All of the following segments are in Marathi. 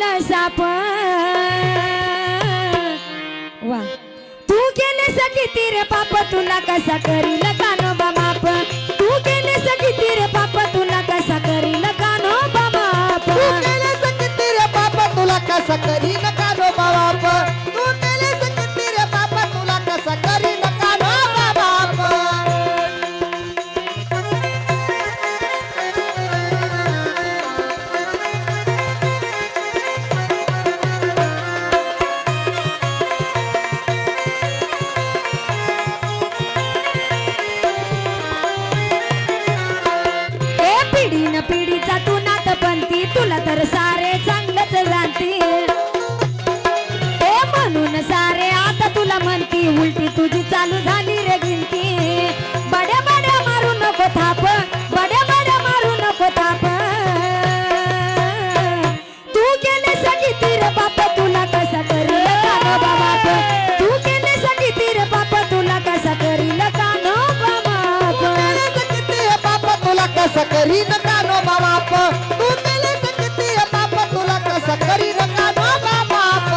राहिला वा. तू केले सगी तीर पाप तुला कसा करील कानो बाप तू केले सगी तीर पाप പീഡിന പീഡി करीन का नो बाप तू मेले बाप तुला नो बाप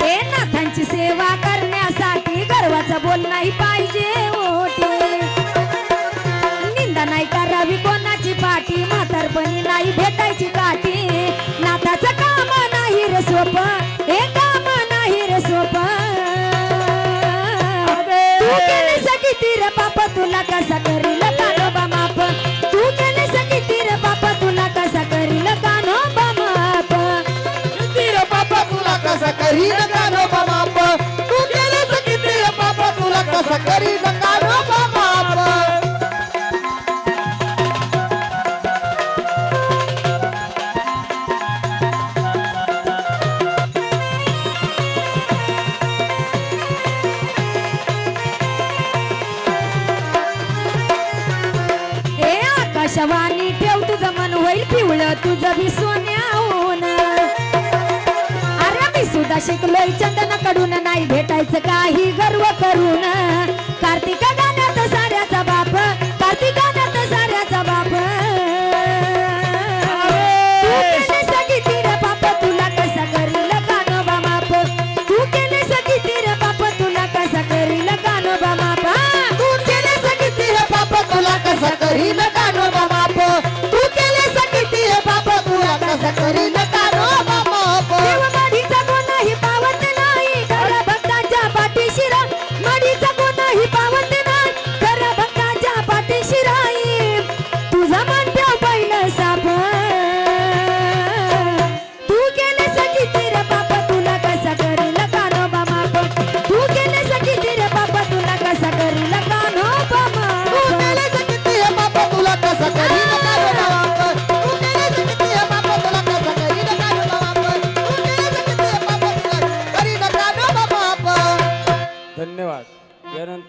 ते नाथांची सेवा करण्यासाठी गर्वाचं बोल नाही पा. नाही भेटायची काठी नाताचं काम नाही रे सोप. हे काम नाही रे सोप. तू केलीस किती रे बाप तुला कसा करील कानोबा माप? तू केलीस किती रे बाप तुला कसा करील कानोबा माप? किती रे बाप तुला कसा करील आशावानी ठेव तुझं मन होईल पिवळं तुझं भी सोन्याहून अरे मी सुद्धा शिकलोय चंदनकडून नाही भेटायचं काही गर्व करून. कार्तिक गाण्यात साऱ्याचा बाप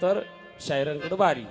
तर शायरांकडं बारी.